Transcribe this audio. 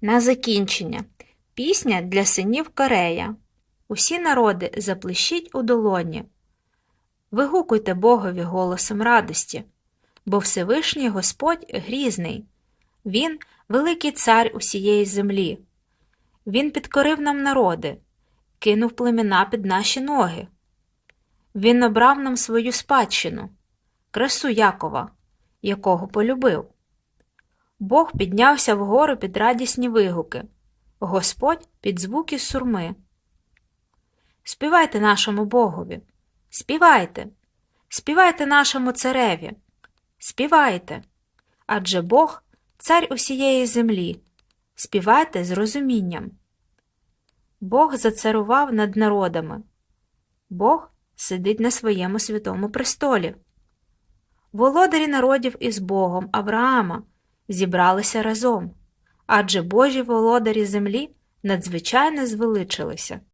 На закінчення. Пісня для синів Корея. Усі народи заплещіть у долоні. Вигукуйте Богові голосом радості, бо Всевишній Господь грізний. Він великий цар усієї землі. Він підкорив нам народи, кинув племена під наші ноги. Він обрав нам свою спадщину, красу Якова, якого полюбив. Бог піднявся вгору під радісні вигуки, Господь під звуки сурми. Співайте нашому Богові, співайте, співайте нашому цареві, співайте, адже Бог цар усієї землі, співайте з розумінням. Бог зацарував над народами, Бог сидить на своєму святому престолі. Володарі народів із Богом Авраама зібралися разом, адже Божі володарі землі надзвичайно звеличилися.